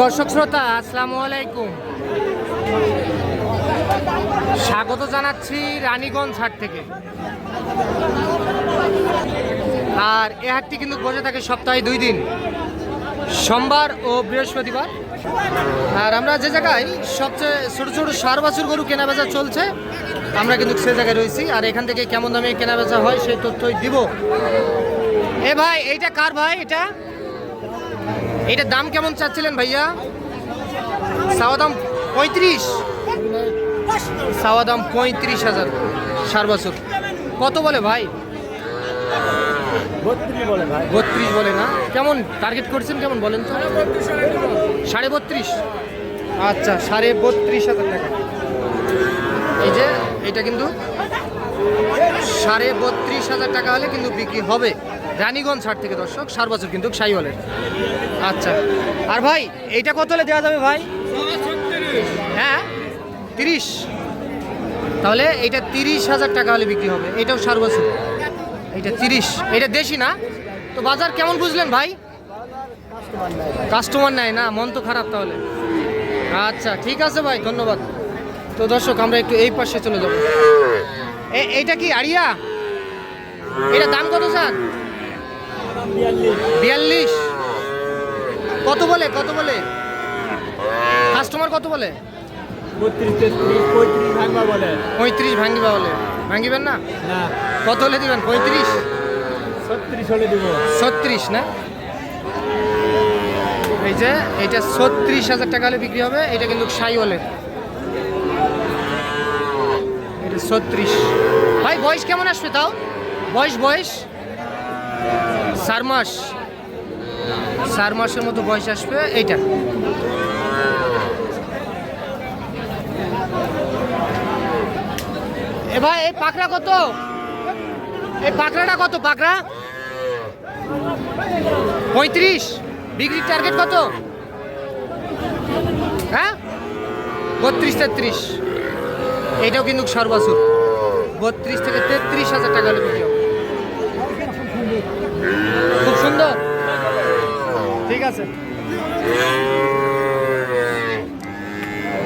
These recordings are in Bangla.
দর্শক শ্রোতা, আসসালামু আলাইকুম। স্বাগত জানাচ্ছি রানীগঞ্জ হাট থেকে। আর এ হাটটি কিন্তু বসে থাকে সপ্তাহে দুই দিন। সোমবার ও বৃহস্পতিবার। আর আমরা যে জায়গায় সবচেয়ে ছোটো ছোটো সার বাছুর গরু কেনাবেচা চলছে, আমরা কিন্তু সে জায়গায় রয়েছি। আর এখান থেকে কেমন দামে কেনাবেচা হয় সেই তথ্যই দিব। এ ভাই, এইটা কার ভাই এটা? এইটার দাম কেমন চাচ্ছিলেন ভাইয়া? সাওয়া দাম পঁয়ত্রিশ। সাওয়া দাম পঁয়ত্রিশ হাজার সার বছর কত বলে ভাই? বলে ভাই। বত্রিশ বলে না? কেমন টার্গেট করছেন কেমন বলেন তো? সাড়ে বত্রিশ। আচ্ছা সাড়ে বত্রিশ হাজার টাকা। এই যে এটা কিন্তু সাড়ে বত্রিশ হাজার টাকা হলে কিন্তু বিক্রি হবে। রানীগঞ্জ হাট থেকে দর্শক, সার বছর কিন্তু সাইওয়ালের। আচ্ছা আর ভাই, এইটা কত হলে দেওয়া যাবে ভাই? হ্যাঁ তিরিশ। তাহলে এটা তিরিশ হাজার টাকা হলে বিক্রি হবে, এটাও সার বছর। এটা তিরিশ, এটা দেশি না? তো বাজার কেমন বুঝলেন ভাই? কাস্টমার নাই না, মন তো খারাপ তাহলে। আচ্ছা ঠিক আছে ভাই, ধন্যবাদ। তো দর্শক, আমরা একটু এই পাশে চলে যাব। এইটা কি আরিয়া এটা দাম কত স্যার? বিয়াল্লিশ। কত বলে? কত বলে? কাস্টমার কত বলে? পঁয়ত্রিশ ভাঙবা বলে। বলে। ভাঙ্গিবেন না? কত হলে দিবেন? পঁয়ত্রিশ? ছত্রিশ হলে দিব। ছত্রিশ না? এই যে এটা ছত্রিশ হাজার টাকা হলে বিক্রি হবে এটা কিন্তু সাইওয়ালের এটা ছত্রিশ। ভাই বয়স কেমন আসবে তাও? বয়স বয়স? চার মাস, চার মাসের মতো বয়স আসবে এইটা। এ ভাই, এই পাকড়া কত? এই পাকড়াটা কত, পাকড়া? পঁয়ত্রিশ। বিক্রির টার্গেট কত? হ্যাঁ? বত্রিশ, তেত্রিশ। এইটাও কিন্তু সর্বাসুর। বত্রিশ থেকে তেত্রিশ হাজার টাকা হলে বিক্রি হবে খুব সুন্দর ঠিক আছে।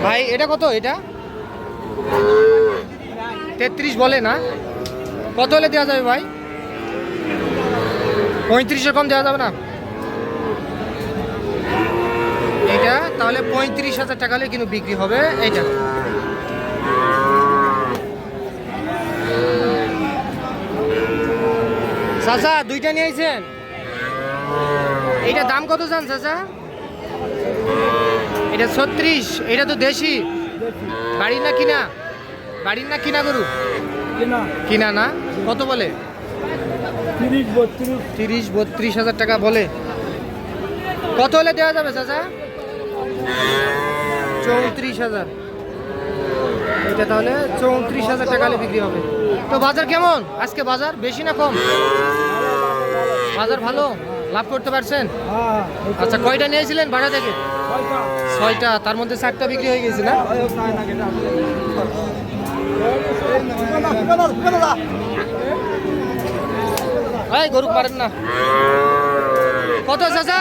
ভাই, এটা কত এটা? তেত্রিশ বলে না? কত হলে দেওয়া যাবে ভাই? পঁয়ত্রিশের কম দেওয়া যাবে না? এইটা, তাহলে পঁয়ত্রিশ হাজার টাকা হলে কিন্তু বিক্রি হবে এইটা। চাচা, দুইটা নিয়ে আইছেন? এইটা দাম কত চান চাচা? এটা ছত্রিশ এটা তো দেশি। বাড়ির না কিনা? বাড়ির না কিনা গরু? কিনা না? কত বলে? তিরিশ বত্রিশ। তিরিশ বত্রিশ হাজার টাকা বলে। কত হলে দেওয়া যাবে চাচা? চৌত্রিশ হাজার। এটা তাহলে চৌত্রিশ হাজার টাকা হলে বিক্রি হবে। তো বাজার কেমন? আজকে বাজার বেশি না কম? বাজার ভালো? লাভ করতে পারছেন? হ্যাঁ আচ্ছা কয়টা নিয়েছিলেন ভাড়া থেকে? ছয়টা। তার মধ্যে চারটা বিক্রি হয়ে গেছে না? এই গরু পারেন না। কত চাচা?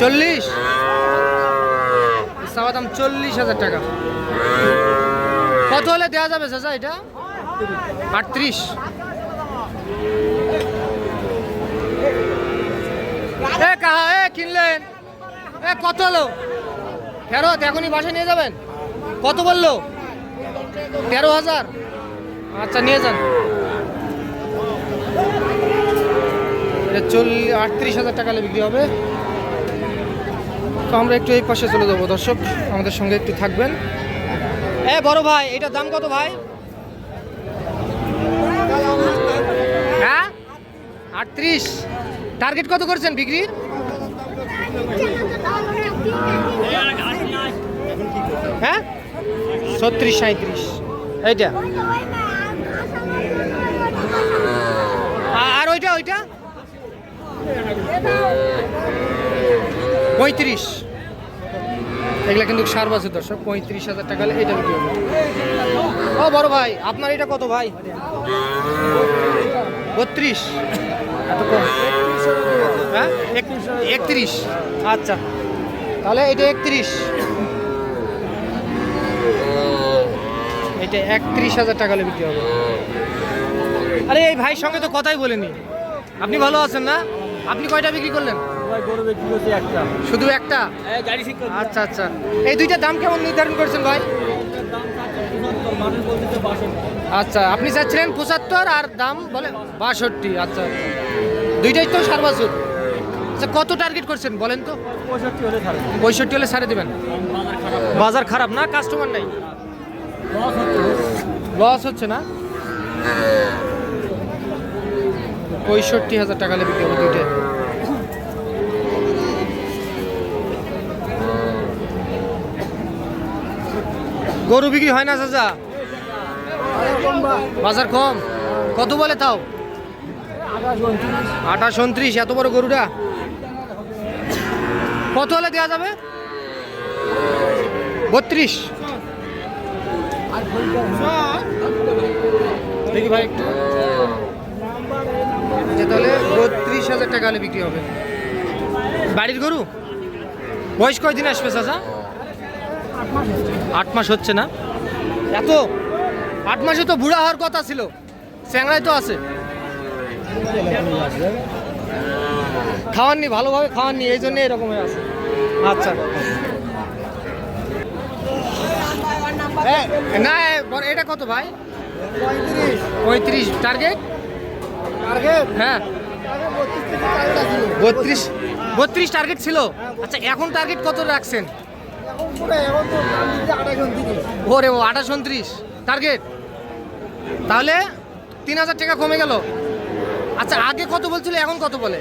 চল্লিশ? চাওয়া দাম চল্লিশ হাজার টাকা। কত হলে দেওয়া যাবে চাচা এটা? আটত্রিশ এ কাহা এ কিনলেন? কত হলো? ফেরত এখনই বাসায় নিয়ে যাবেন? কত বলল? তেরো হাজার। আচ্ছা নিয়ে যান। এটা চল্লিশ আটত্রিশ হাজার টাকা বিক্রি হবে। তো আমরা একটু এই পাশে চলে যাব, দর্শক। আমাদের সঙ্গে একটু থাকবেন। এ, বড় ভাই, এটার দাম কত ভাই? হ্যাঁ? আটত্রিশ। টার্গেট কত করছেন বিক্রির? হ্যাঁ? ছত্রিশ সাঁত্রিশ এইটা। আর ওইটা ওইটা? পঁয়ত্রিশ। এগুলা কিন্তু সার বাসের দর্শক, পঁয়ত্রিশ হাজার টাকা এটা বিক্রি হবে। ও, বড় ভাই, আপনার এটা কত ভাই? বত্রিশ। হ্যাঁ? একত্রিশ। আচ্ছা। তাহলে এটা একত্রিশ। এটা একত্রিশ হাজার টাকা হলে বিক্রি হবে। আরে এই ভাইয়ের সঙ্গে তো কথাই বলিনি। আপনি ভালো আছেন না? আপনি কয়টা বিক্রি করলেন? ভাই গরু বিক্রি করছি একটা। শুধু একটা? আচ্ছা আচ্ছা। এই দুইটা দাম কেমন নির্ধারণ করছেন ভাই? আচ্ছা আপনি চাচ্ছিলেন পঁচাত্তর আর দাম বলে বাষট্টি। আচ্ছা আচ্ছা। দুইটাই তো সার বাছুর আচ্ছা কত টার্গেট করছেন বলেন তো? পঁয়ষট্টি হলে ছাড়ে দেবেন। বাজার খারাপ। না? কাস্টমার নাই? লস হচ্ছে। না? পঁয়ষট্টি হাজার টাকা বিক্রি হবে দুইটা। গরু বিক্রি হয় না চাচা? বাজার কম। কত বলে তাও? আঠাশ উনত্রিশ। আঠাশ উনত্রিশ। এত বড় গরুটা? কত হলে দেওয়া যাবে? বত্রিশ। ভাই আচ্ছা তাহলে বত্রিশ হাজার টাকা হলে বিক্রি হবে। বাড়ির গরু? বয়স কয়দিন আসবে চাচা? আট মাস হচ্ছে না? এত? আট মাসে তো বুড়া হওয়ার কথা ছিল। চ্যাংড়ায় তো আছে। খাওয়াননি, ভালোভাবে খাওয়াননি, এই জন্য এরকম আছে। আচ্ছা। না এটা কত ভাই? পঁয়ত্রিশ। টার্গেট হ্যাঁ। বত্রিশ বত্রিশ টার্গেট ছিল? আচ্ছা এখন টার্গেট কত রাখছেন? ওরে ও আঠাশ উনত্রিশ টার্গেট তাহলে তিন হাজার টাকা কমে গেল। আচ্ছা আগে কত বলছিল এখন কত বলে?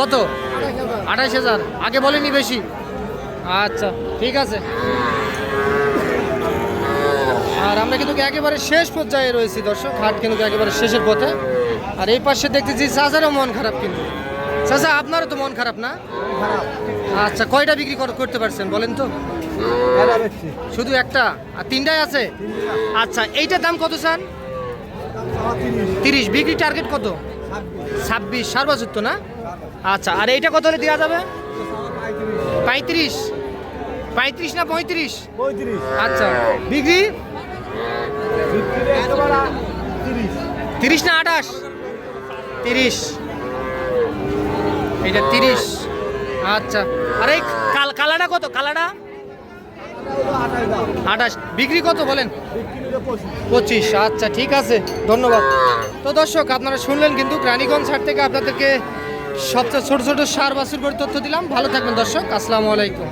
কত? আঠাশ হাজার। আগে বলেনি বেশি। আচ্ছা ঠিক আছে। আর আমরা কিন্তু একেবারে শেষ পর্যায়ে রয়েছি, দর্শক। হাট কিন্তু একেবারে শেষের পথে। আর এই পাশে দেখতেছি চাচারও মন খারাপ কিন্তু। চাচা, আপনারও তো মন খারাপ না? আচ্ছা কয়টা বিক্রি করতে পারছেন, বলেন তো? শুধু একটা? আর তিনটাই আছে? আচ্ছা এইটার দাম কত চান তিরিশ। বিক্রি টার্গেট কত? ছাব্বিশ। সার বছর তো না? আচ্ছা আর এইটা কত হলে দেওয়া যাবে? পঁয়ত্রিশ। পঁয়ত্রিশ না পঁয়ত্রিশ? পঁয়ত্রিশ। আচ্ছা বিক্রি তিরিশ না আঠাশ? তিরিশ। এটা তিরিশ। আচ্ছা আর এই কাল কালাটা কত? কালাটা আঠাশ। বিক্রি কত বলেন? পঁচিশ। আচ্ছা ঠিক আছে ধন্যবাদ। তো দর্শক আপনারা শুনলেন কিন্তু রানীগঞ্জ হাট থেকে আপনাদেরকে সবচেয়ে ছোট ছোট সার বাছুর করে তথ্য দিলাম। ভালো থাকবেন দর্শক আসসালামু আলাইকুম।